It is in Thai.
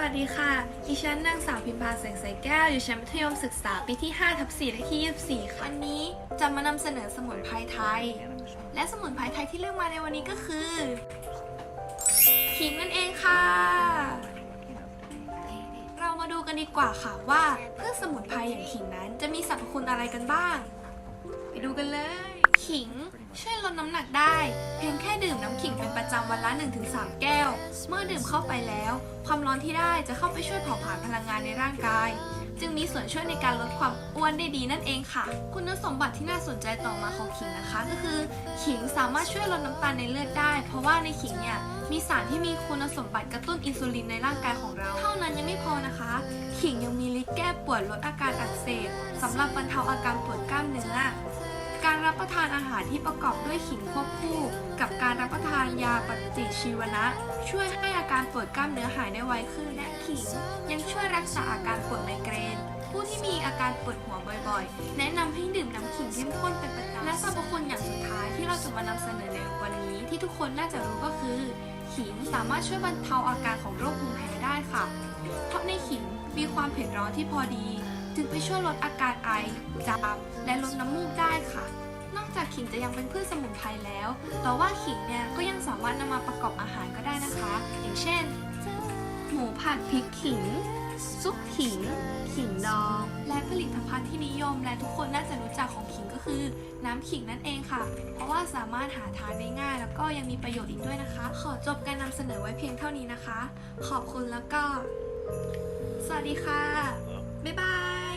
วัสดีค่ะ ดิฉันนางสาวพิมพาแสงใสแก้ว อยู่ชั้นมัธยมศึกษาปีที่5ทับ4และที่ 24 ค่ะ วันนี้จะมานำเสนอสมุนไพรไทย และสมุนไพรไทยที่เลือกมาในวันนี้ก็คือขิงนั่นเองค่ะ เรามาดูกันดีกว่าค่ะว่าพืชสมุนไพรอย่างขิงนั้นจะมีสรรพคุณอะไรกันบ้าง ไปดูกันเลย ขิง ช่วยลดน้ำหนักได้ เพียงแค่ดื่มน้ำขิงเป็นประจำวันละ 1-3 แก้ว เมื่อดื่มเข้าไปแล้ว ความร้อนที่ได้จะเข้าไปช่วยเผาผลาญพลังงานในร่างกาย จึงมีส่วนช่วยในการลดความอ้วนได้ดีนั่นเองค่ะ คุณสมบัติที่น่าสนใจต่อมาของขิงนะคะ ก็คือขิงสามารถช่วยลดน้ำตาลในเลือดได้ เพราะว่าในขิงเนี่ยมีสารที่มีคุณสมบัติกระตุ้นอินซูลินในร่างกายของเรา เท่านั้นยังไม่พอนะคะ ขิงยังมีฤทธิ์แก้ปวดลดอาการอักเสบสำหรับบรรเทาอาการปวดกล้ามเนื้อ รับประทานอาหารที่ประกอบด้วยขิงควบคู่ กับการรับประทานยาปฏิชีวนะ ช่วยให้อาการปวดกล้ามเนื้อหายได้ไวขึ้นและขิง ยังช่วยรักษาอาการปวดไมเกรน ผู้ที่มีอาการปวดหัวบ่อยๆ แนะนำให้ดื่มน้ำขิงเข้มข้นเป็นประจำและสรรพคุณอย่างสุดท้ายที่เราจะมานำเสนอในวันนี้ ที่ทุกคนน่าจะรู้ก็คือ ขิงสามารถช่วยบรรเทาอาการของโรคภูมิแพ้ได้ค่ะ เพราะในขิงมีความเผ็ดร้อนที่พอดี จึงไปช่วยลดอาการไอ จาม และลดน้ำมูกได้ค่ะ จากขิงจะยังเป็นพืชสมุนไพรแล้ว แต่ว่าขิงเนี่ยก็ยังสามารถนำมาประกอบอาหารก็ได้นะคะ อย่างเช่น หมูผัดพริกขิง ซุปขิง ขิงดอง และผลิตภัณฑ์ที่นิยม และทุกคนน่าจะรู้จักของขิงก็คือ น้ำขิงนั่นเองค่ะ เพราะว่าสามารถหาทานได้ง่าย แล้วก็ยังมีประโยชน์อีกด้วยนะคะ ขอจบการนำเสนอไว้เพียงเท่านี้นะคะ ขอบคุณแล้วก็ สวัสดีค่ะบ๊ายบาย